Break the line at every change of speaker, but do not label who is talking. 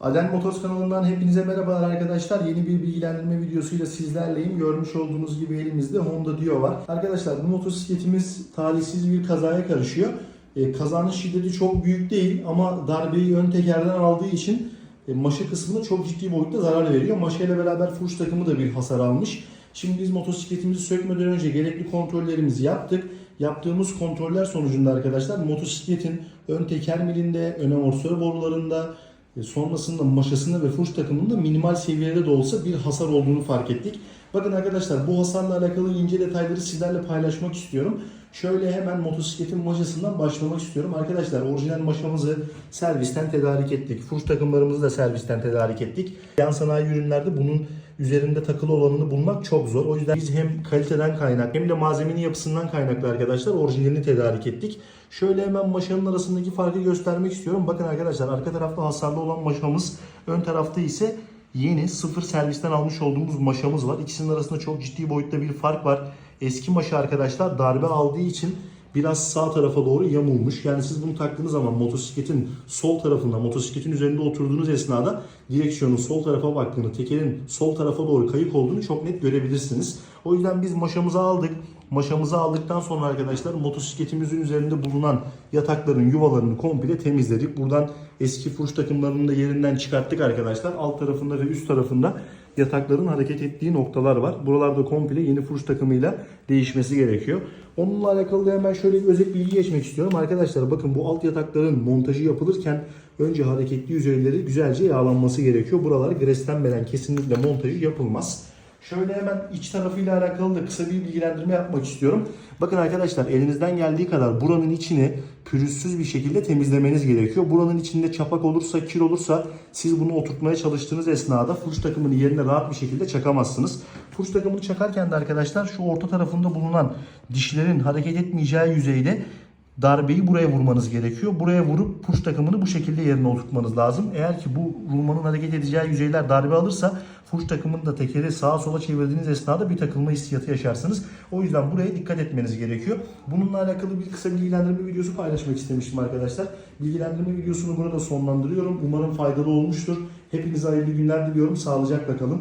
Aden Motors kanalından hepinize merhabalar arkadaşlar. Yeni bir bilgilendirme videosuyla sizlerleyim. Görmüş olduğunuz gibi elimizde Honda Dio var. Arkadaşlar bu motosikletimiz talihsiz bir kazaya karışıyor. E, kazanın şiddeti çok büyük değil ama darbeyi ön tekerden aldığı için e, maşa kısmına çok ciddi boyutta zarar veriyor. Maşa ile beraber fuş takımı da bir hasar almış. Şimdi biz motosikletimizi sökmeden önce gerekli kontrollerimizi yaptık. Yaptığımız kontroller sonucunda arkadaşlar motosikletin ön teker milinde, ön amortisör borularında, sonrasında maşasında ve fuş takımında minimal seviyede de olsa bir hasar olduğunu fark ettik. Bakın arkadaşlar bu hasarla alakalı ince detayları sizlerle paylaşmak istiyorum. Şöyle hemen motosikletin maşasından başlamak istiyorum. Arkadaşlar orijinal maşamızı servisten tedarik ettik. Fuş takımlarımızı da servisten tedarik ettik. Yan sanayi ürünlerde bunun üzerinde takılı olanını bulmak çok zor. O yüzden biz hem kaliteden kaynak hem de malzemenin yapısından kaynaklı arkadaşlar orijinalini tedarik ettik. Şöyle hemen maşanın arasındaki farkı göstermek istiyorum. Bakın arkadaşlar arka tarafta hasarlı olan maşamız, ön tarafta ise yeni sıfır servisten almış olduğumuz maşamız var. İkisinin arasında çok ciddi boyutta bir fark var. Eski maşa arkadaşlar darbe aldığı için biraz sağ tarafa doğru yamulmuş. Yani siz bunu taktığınız zaman motosikletin sol tarafında, motosikletin üzerinde oturduğunuz esnada direksiyonun sol tarafa baktığını, tekerin sol tarafa doğru kayık olduğunu çok net görebilirsiniz. O yüzden biz maşamızı aldık. Maşamızı aldıktan sonra arkadaşlar motosikletimizin üzerinde bulunan yatakların yuvalarını komple temizledik. Buradan eski fuş takımlarını da yerinden çıkarttık arkadaşlar. Alt tarafında ve üst tarafında yatakların hareket ettiği noktalar var. Buralarda komple yeni fuş takımıyla değişmesi gerekiyor. Onunla alakalı da hemen şöyle bir özet bilgi geçmek istiyorum. Arkadaşlar bakın bu alt yatakların montajı yapılırken önce hareketli yüzeyleri güzelce yağlanması gerekiyor. Buralar greslenmeden kesinlikle montajı yapılmaz. Şöyle hemen iç tarafıyla alakalı da kısa bir bilgilendirme yapmak istiyorum. Bakın arkadaşlar elinizden geldiği kadar buranın içini pürüzsüz bir şekilde temizlemeniz gerekiyor. Buranın içinde çapak olursa, kir olursa siz bunu oturtmaya çalıştığınız esnada fuş takımını yerine rahat bir şekilde çakamazsınız. Fuş takımını çakarken de arkadaşlar şu orta tarafında bulunan dişlerin hareket etmeyeceği yüzeyde darbeyi buraya vurmanız gerekiyor. Buraya vurup push takımını bu şekilde yerine oturtmanız lazım. Eğer ki bu vurmanın hareket edeceği yüzeyler darbe alırsa push takımını da tekeri sağa sola çevirdiğiniz esnada bir takılma hissiyatı yaşarsınız. O yüzden buraya dikkat etmeniz gerekiyor. Bununla alakalı bir kısa bilgilendirme videosu paylaşmak istemiştim arkadaşlar. Bilgilendirme videosunu burada sonlandırıyorum. Umarım faydalı olmuştur. Hepinize hayırlı günler diliyorum. Sağlıcakla kalın.